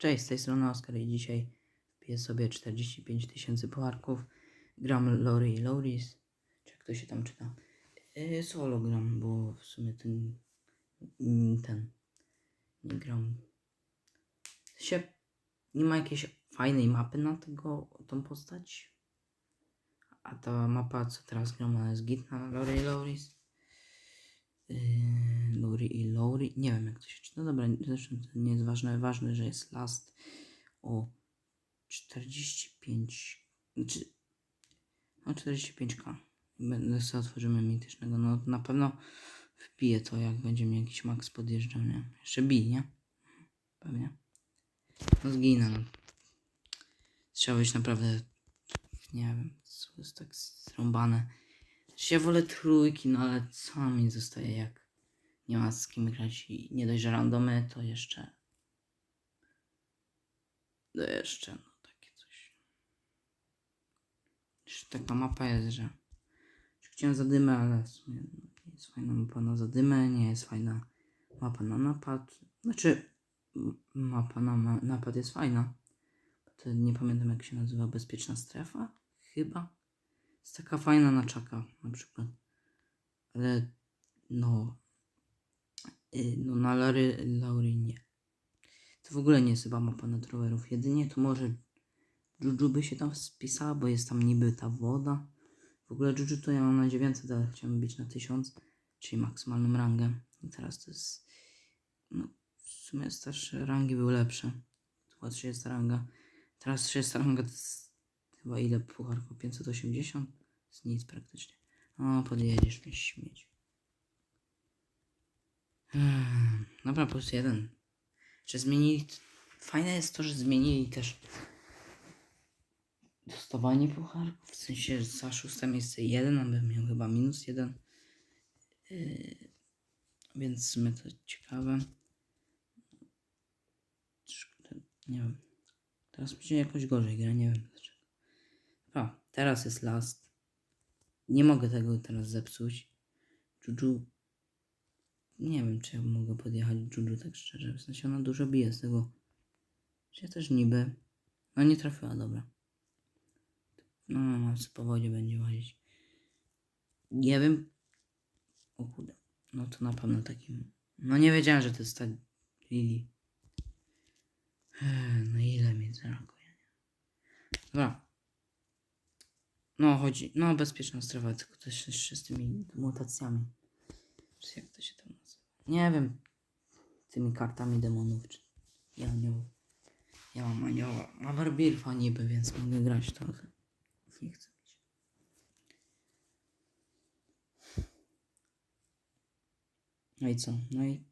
Cześć, z tej strony Oskar i dzisiaj wpiję sobie 45 tysięcy pucharków. Gram Lori i Loris. Czy jak to się tam czyta? Yy, solo gram, bo w sumie ten... mm, ten... Nie gram... Się... Nie ma jakiejś fajnej mapy na tego, tą postać. A ta mapa, co teraz gram, ona jest git na Lori i Loris. Yy, Lori i Lori. Nie wiem jak to się czyta. Dobra, zresztą to nie jest ważne. Ważne, że jest last o 45. Znaczy, no 45k. Będę sobie otworzymy mitycznego. No na pewno wpiję to, jak będzie mi jakiś max podjeżdżał, nie? Jeszcze bij, nie? Pewnie. No zginę, no. Trzeba być naprawdę, nie wiem, co jest tak zrąbane. Się wolę trójki, no ale co mi zostaje, jak nie ma z kim grać i nie dość, że randomy, to jeszcze... To jeszcze, no takie coś. Jeszcze taka mapa jest, że... Chciałem zadymę, ale w sumie nie jest fajna mapa na zadymę, nie jest fajna mapa na napad. Znaczy, mapa na ma- napad jest fajna. To nie pamiętam jak się nazywa, bezpieczna strefa? Chyba. Jest taka fajna na czaka na przykład. Ale no. y, No na Lary, Laury nie. To w ogóle nie jest chyba mapa na rowerów. Jedynie to może Juju by się tam spisała, bo jest tam niby ta woda. W ogóle Juju to ja mam na 900, ale chciałem być na 1000, czyli maksymalną rangę. I teraz to jest. No, w sumie starsze rangi były lepsze. To była 30 ranga. Teraz 30 ranga to jest chyba ile pucharku? 580? To jest nic praktycznie. O, podjedziesz mi śmieć. Hmm, Dobra, plus jeden. Czy zmienili... Fajne jest to, że zmienili też dostawanie pucharków. W sensie za szóste miejsce jeden, a bym miał chyba minus jeden. Yy, więc w sumie to ciekawe. Nie wiem. Teraz będzie jakoś gorzej gra, nie wiem Dobra, teraz jest last. Nie mogę tego teraz zepsuć. Juju. Nie wiem, czy ja mogę podjechać Juju tak szczerze. W sensie ona dużo bije z tego. Czy ja też niby. No nie trafiła, dobra. No, no, no, po wodzie będzie łazić. Nie wiem. O kurde. No to na pewno takim. No nie wiedziałem, że to jest ta Lili. No ile mi brakuje. Dobra. No chodzi. No bezpieczna strefa, tylko też jeszcze z tymi mutacjami. Czy jak to się tam nazywa? Nie wiem. Tymi kartami demonów. Czy i aniołów. Ja mam anioła. Mam Arbirfa niby, więc mogę grać trochę. Nie chcę mieć. No i co? No i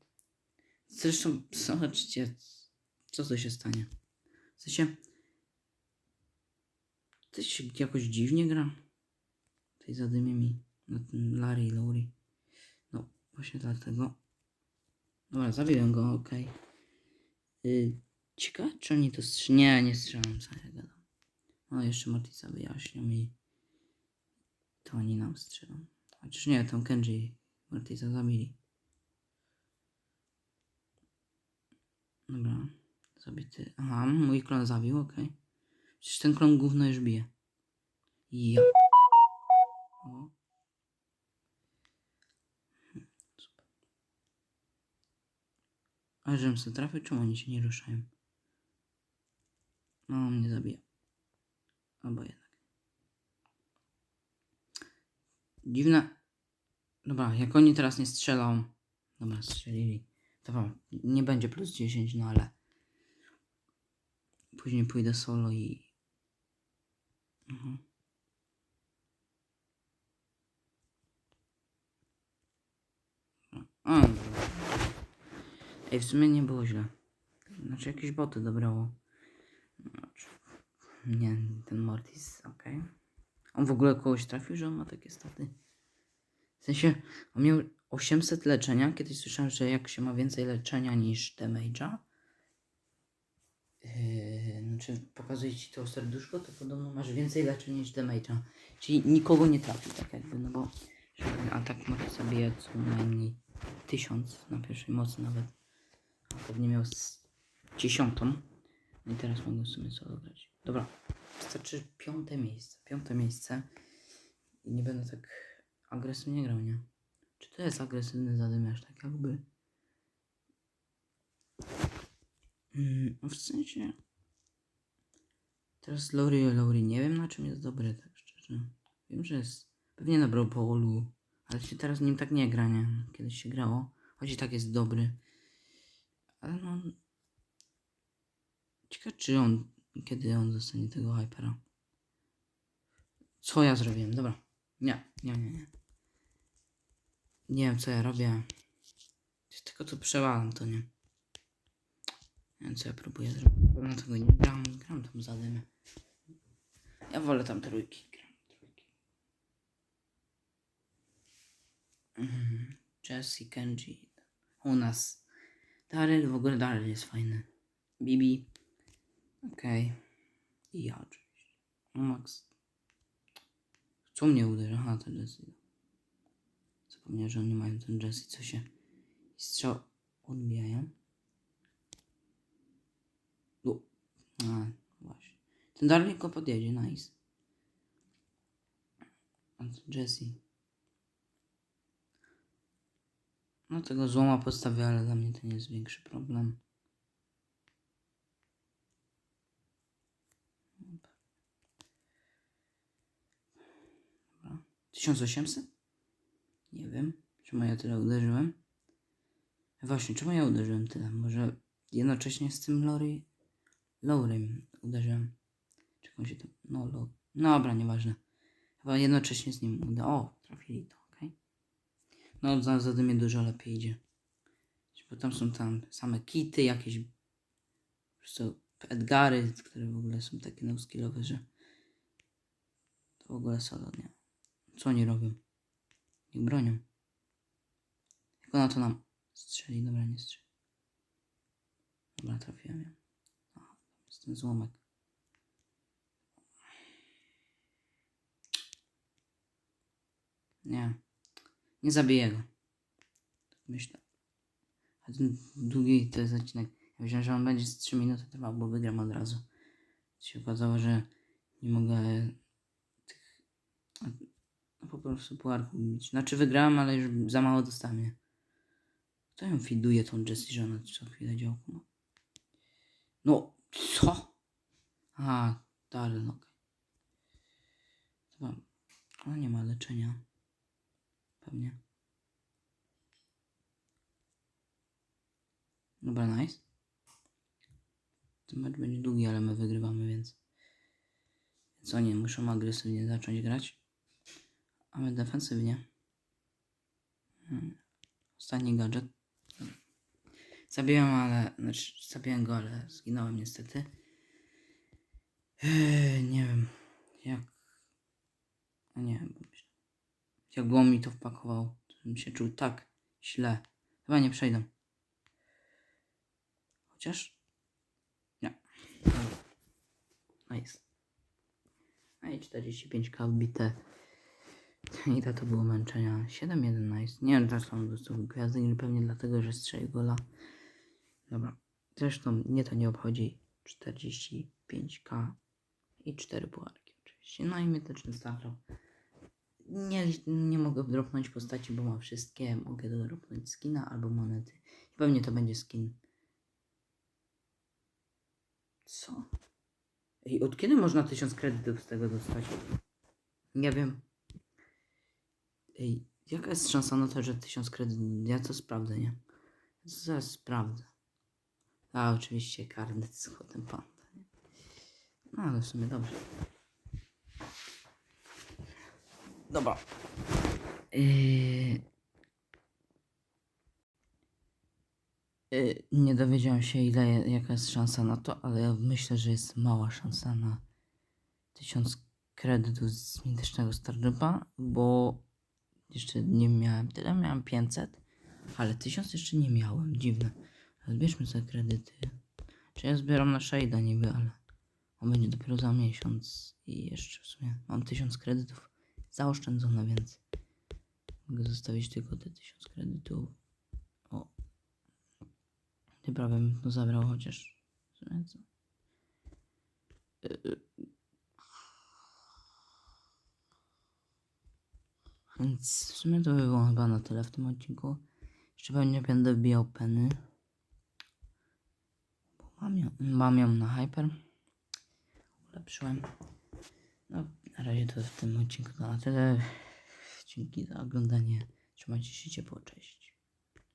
zresztą zobaczcie, co to się stanie. W sensie to się jakoś dziwnie gra. Tej zadymie mi na ten Larry i Lori. No właśnie dlatego. Dobra, zabiłem go, okej. Okay. Ciekawe, czy oni to strz... Nie, nie strzelam, co ja gadam. No jeszcze Mortisa wyjaśnią mi. To oni nam strzelą. Chociaż nie, tam Kenji i Mortisa zabili. Dobra. Zabity. Aha, mój klon zabił, okej. Przecież ten klon gówno już bije. Ja. O. A żebym sobie trafił, czemu oni się nie ruszają? No, mnie zabija. Albo jednak. Dziwne. Dobra, jak oni teraz nie strzelą. Dobra, strzelili. To wam nie będzie plus 10, no ale. Później pójdę solo i. Mhm. A, dobra. Ej, w sumie nie było źle. Znaczy jakieś boty dobrało. Nie, ten Mortis, okej. On w ogóle kogoś trafił, że on ma takie staty. W sensie, on miał 800 leczenia. Kiedyś słyszałem, że jak się ma więcej leczenia niż damage'a, znaczy pokazuje ci to serduszko, to podobno masz więcej leczeń niż damage'a. Czyli nikogo nie trafił tak jakby, no bo atak może zabijać co najmniej tysiąc na pierwszej mocy nawet. A pewnie miał z dziesiątą. I teraz mogę w sumie solo grać. Dobra, wystarczy piąte miejsce. Piąte miejsce. I nie będę tak agresywnie grał, nie? Czy to jest agresywny zadymiarz, tak jakby? Mm, no w sensie... Teraz Lori Lori nie wiem na czym jest dobry, tak szczerze. Wiem, że jest pewnie na Brawlu, ale się teraz nim tak nie gra, nie? Kiedyś się grało, choć i tak jest dobry. Ale no... Ciekawe czy on, kiedy on dostanie tego Hypera. Co ja zrobiłem? Dobra. Nie, nie, nie, nie. Nie wiem co ja robię. Tylko to przewalam, to nie. Co ja próbuję zrobić. Pewno tego nie gram. Gram tam za dymę. Ja wolę tam trójki. Gram trójki. Mhm. Jesse, Kenji. U nas. Daryl, w ogóle Daryl jest fajny. Bibi. Okej. I ja oczywiście. Max. Co mnie uderza? Aha, to Jesse. Zapomniałem, że oni mają ten Jesse, co się strzał odbijają. U. A, właśnie. Ten Darling go podjedzie, nice. Jesse. No tego złoma postawię, ale dla mnie to nie jest większy problem. Dobra. 1800? Nie wiem. Czemu ja tyle uderzyłem? Właśnie, czemu ja uderzyłem tyle? Może jednocześnie z tym Lori... Lorem uderzyłem. Czego się tam... No, lo... no dobra, nieważne. Chyba jednocześnie z nim uda... O, trafili to, okej. No, za, za dymie dużo lepiej idzie. Bo tam są tam same kity, jakieś... Po prostu Edgary, które w ogóle są takie no-skillowe, że... To w ogóle solo, nie? Co oni robią? Ich bronią. Jak ona to nam strzeli? Dobra, nie strzeli. Dobra, trafiłem ją. Jest ten złomek. Nie. Nie zabiję go. Tak myślę. A ten długi to jest odcinek. Ja myślałem, że on będzie z 3 minuty trwał, bo wygram od razu. Się okazało, że nie mogę tych no po prostu puarków bić. Znaczy wygrałem, ale już za mało dostałem. nie? Kto ją fiduje tą Jessie, że ona co chwilę działku ma? No, co? A, Darren, okej. Chyba, ona nie ma leczenia. Pewnie. Dobra, nice. Ten mecz będzie długi, ale my wygrywamy, więc... Więc oni muszą agresywnie zacząć grać. A my defensywnie. Hmm. Ostatni gadżet. Zabiłem, ale... Znaczy, zabiłem go, ale zginąłem niestety. Eee, nie wiem. Jak... A nie wiem. Jak on mi to wpakował, to bym się czuł tak źle. Chyba nie przejdę. Chociaż... Nie. Nice. No i 45k wbite. I to, to było męczenia. 7-1 nice. Nie wiem, dlaczego on dostał gwiazdy, pewnie dlatego, że strzelił gola. Dobra. Zresztą mnie to nie obchodzi. 45k i 4 pułapki oczywiście. No i mityczny zagrał. Nie, nie mogę dropnąć postaci, bo mam wszystkie. Mogę dropnąć skina albo monety. I pewnie to będzie skin. Co? Ej, od kiedy można 1000 kredytów z tego dostać? Nie wiem. Ej, jaka jest szansa na to, że 1000 kredytów... Ja to sprawdzę, nie? Zaraz sprawdzę. A, oczywiście karnet z kotem panda, nie? No, ale w sumie dobrze. Dobra. Yy... Yy, nie dowiedziałem się ile, jaka jest szansa na to, ale ja myślę, że jest mała szansa na 1000 kredytów z mitycznego Stardepa, bo jeszcze nie miałem tyle, miałem 500, ale 1000 jeszcze nie miałem, dziwne. Zbierzmy sobie kredyty. Czy ja zbieram na Shade'a niby, ale on będzie dopiero za miesiąc i jeszcze w sumie mam 1000 kredytów zaoszczędzone, więc mogę zostawić tylko te 1000 kredytów. O. Ty prawie bym to zabrał, chociaż w sumie co? Więc w sumie to by było chyba na tyle w tym odcinku. Jeszcze pewnie będę wbijał peny. Mam ją, mam ją na hyper. Ulepszyłem. No, na razie to w tym odcinku na tyle. Dzięki za oglądanie. Trzymajcie się ciepło, cześć.